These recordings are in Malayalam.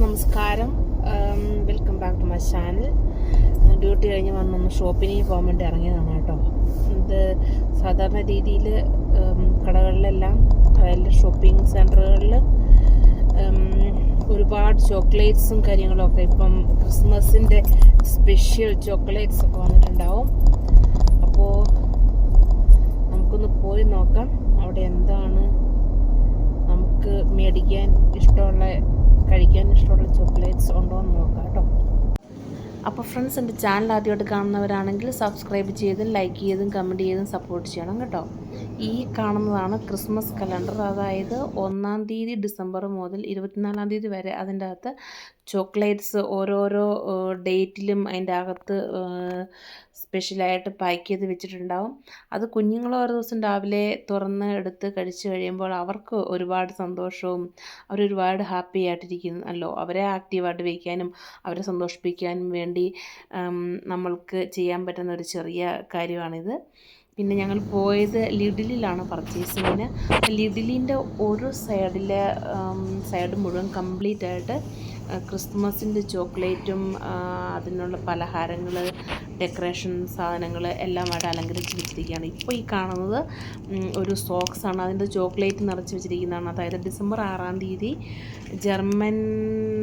നമസ്കാരം. Welcome back to my channel duty കഴിഞ്ഞ് വന്നൊന്ന് ഷോപ്പിങ്ങിന് പോകാൻ വേണ്ടി ഇറങ്ങിയതാണ് കേട്ടോ. ഇത് സാധാരണ രീതിയിൽ കടകളിലെല്ലാം അതായത് ഷോപ്പിംഗ് സെന്ററുകളിൽ ഒരുപാട് ചോക്ലേറ്റ്സും കാര്യങ്ങളൊക്കെ ഇപ്പം ക്രിസ്മസിന്റെ സ്പെഷ്യൽ ചോക്ലേറ്റ്സ് ഒക്കെ വന്നിട്ടുണ്ടാവും. അപ്പോൾ നമുക്കൊന്ന് പോയി നോക്കാം. അവിടെ എന്താണ് നമുക്ക് മേടിക്കാൻ ഇഷ്ടമുള്ള കഴിക്കാൻ ഇഷ്ടമുള്ള ചോക്ലേറ്റ്സ് ഉണ്ടോ എന്ന് നോക്കാം കേട്ടോ. അപ്പോൾ ഫ്രണ്ട്സ് എന്റെ ചാനൽ ആദ്യമായിട്ട് കാണുന്നവരാണെങ്കിൽ സബ്സ്ക്രൈബ് ചെയ്തും ലൈക്ക് ചെയ്തും കമന്റ് ചെയ്തും സപ്പോർട്ട് ചെയ്യണം കേട്ടോ. ഈ കാണുന്നതാണ് ക്രിസ്മസ് കലണ്ടർ. അതായത് ഒന്നാം തീയതി ഡിസംബർ മുതൽ ഇരുപത്തിനാലാം തീയതി വരെ അതിന്റെ അകത്ത് ചോക്ലേറ്റ്സ് ഓരോരോ ഡേറ്റിലും അതിന്റെ അകത്ത് സ്പെഷ്യലായിട്ട് പാക്ക് ചെയ്ത് വെച്ചിട്ടുണ്ടാവും. അത് കുഞ്ഞുങ്ങൾ ഓരോ ദിവസം രാവിലെ തുറന്ന് എടുത്ത് കഴിച്ചു കഴിയുമ്പോൾ അവർക്ക് ഒരുപാട് സന്തോഷവും അവരൊരുപാട് ഹാപ്പി ആയിട്ടിരിക്കുന്നല്ലോ അവരെ ആക്റ്റീവായിട്ട് വയ്ക്കാനും അവരെ സന്തോഷിപ്പിക്കാനും വേണ്ടി നമ്മൾക്ക് ചെയ്യാൻ പറ്റുന്ന ഒരു ചെറിയ കാര്യമാണിത്. പിന്നെ ഞങ്ങൾ പോയത് ലിഡിലിലാണ് പർച്ചേസിങ്ങിന് ലിഡിലിന്റെ ഒരു സൈഡിലെ സൈഡ് മുഴുവൻ കംപ്ലീറ്റ് ആയിട്ട് ക്രിസ്മസിന്റെ ചോക്ലേറ്റും അതിനുള്ള പലഹാരങ്ങൾ ഡെക്കറേഷൻ സാധനങ്ങൾ എല്ലാമായിട്ട് അലങ്കരിച്ച് വെച്ചിരിക്കുകയാണ്. ഇപ്പോൾ ഈ കാണുന്നത് ഒരു സോക്സാണ് അതിന്റെ ചോക്ലേറ്റ് നിറച്ച് വെച്ചിരിക്കുന്നതാണ്. അതായത് ഡിസംബർ ആറാം തീയതി ജർമ്മനിയിൽ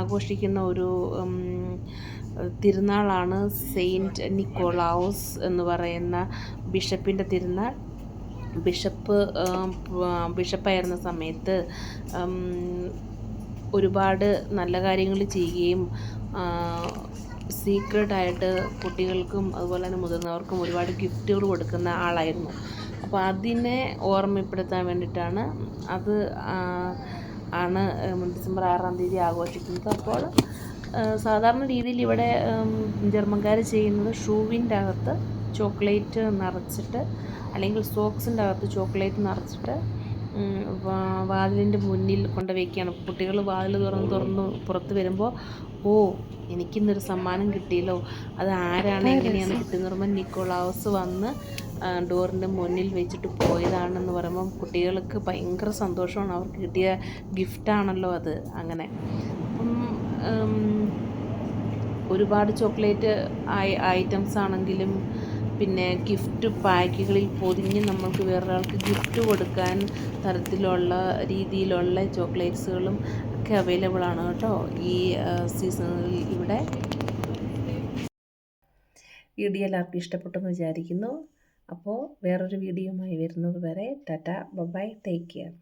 ആഘോഷിക്കുന്ന ഒരു തിരുനാളാണ് സെയിന്റ് നിക്കോളാവോസ് എന്ന് പറയുന്ന ബിഷപ്പിന്റെ തിരുനാൾ. ബിഷപ്പ് ബിഷപ്പായിരുന്ന സമയത്ത് ഒരുപാട് നല്ല കാര്യങ്ങൾ ചെയ്യുകയും സീക്രട്ടായിട്ട് കുട്ടികൾക്കും അതുപോലെ തന്നെ മുതിർന്നവർക്കും ഒരുപാട് ഗിഫ്റ്റുകൾ കൊടുക്കുന്ന ആളായിരുന്നു. അപ്പോൾ അതിനെ ഓർമ്മപ്പെടുത്താൻ വേണ്ടിയിട്ടാണ് അത് ആണ് ഡിസംബർ ആറാം തീയതി ആഘോഷിക്കുന്നത്. അപ്പോൾ സാധാരണ രീതിയിൽ ഇവിടെ ജർമ്മൻകാർ ചെയ്യുന്നത് ഷൂവിന്റെ അകത്ത് ചോക്ലേറ്റ് നിറച്ചിട്ട് അല്ലെങ്കിൽ സോക്സിന്റെ അകത്ത് ചോക്ലേറ്റ് നിറച്ചിട്ട് വാതിലിന്റെ മുന്നിൽ കൊണ്ട് വയ്ക്കുകയാണ് കുട്ടികൾ വാതിൽ തുറന്ന് തുറന്ന് പുറത്ത് വരുമ്പോൾ ഓ എനിക്കിന്നൊരു സമ്മാനം കിട്ടിയല്ലോ. അത് ആരാണ് എങ്ങനെയാണ് കിട്ടുന്നത് പറയുമ്പോൾ നിക്കോളാവസ് വന്ന് ഡോറിന്റെ മുന്നിൽ വെച്ചിട്ട് പോയതാണെന്ന് പറയുമ്പം കുട്ടികൾക്ക് ഭയങ്കര സന്തോഷമാണ്. അവർക്ക് കിട്ടിയ ഗിഫ്റ്റാണല്ലോ അത്. അങ്ങനെ. അപ്പം ഒരുപാട് ചോക്ലേറ്റ് ഐറ്റംസ് ആണെങ്കിലും പിന്നെ ഗിഫ്റ്റ് പാക്കുകളിൽ പൊതിഞ്ഞ് നമ്മൾക്ക് വേറൊരാൾക്ക് ഗിഫ്റ്റ് കൊടുക്കാൻ തരത്തിലുള്ള രീതിയിലുള്ള ചോക്ലേറ്റ്സുകളും ഒക്കെ അവൈലബിൾ ആണ് കേട്ടോ ഈ സീസണിൽ ഇവിടെ. വീഡിയോ എല്ലാവർക്കും ഇഷ്ടപ്പെട്ടെന്ന് വിചാരിക്കുന്നു. അപ്പോൾ വേറൊരു വീഡിയോയുമായി വരുന്നത് വരെ ടാറ്റ ബൈ ടേക്ക് കെയർ.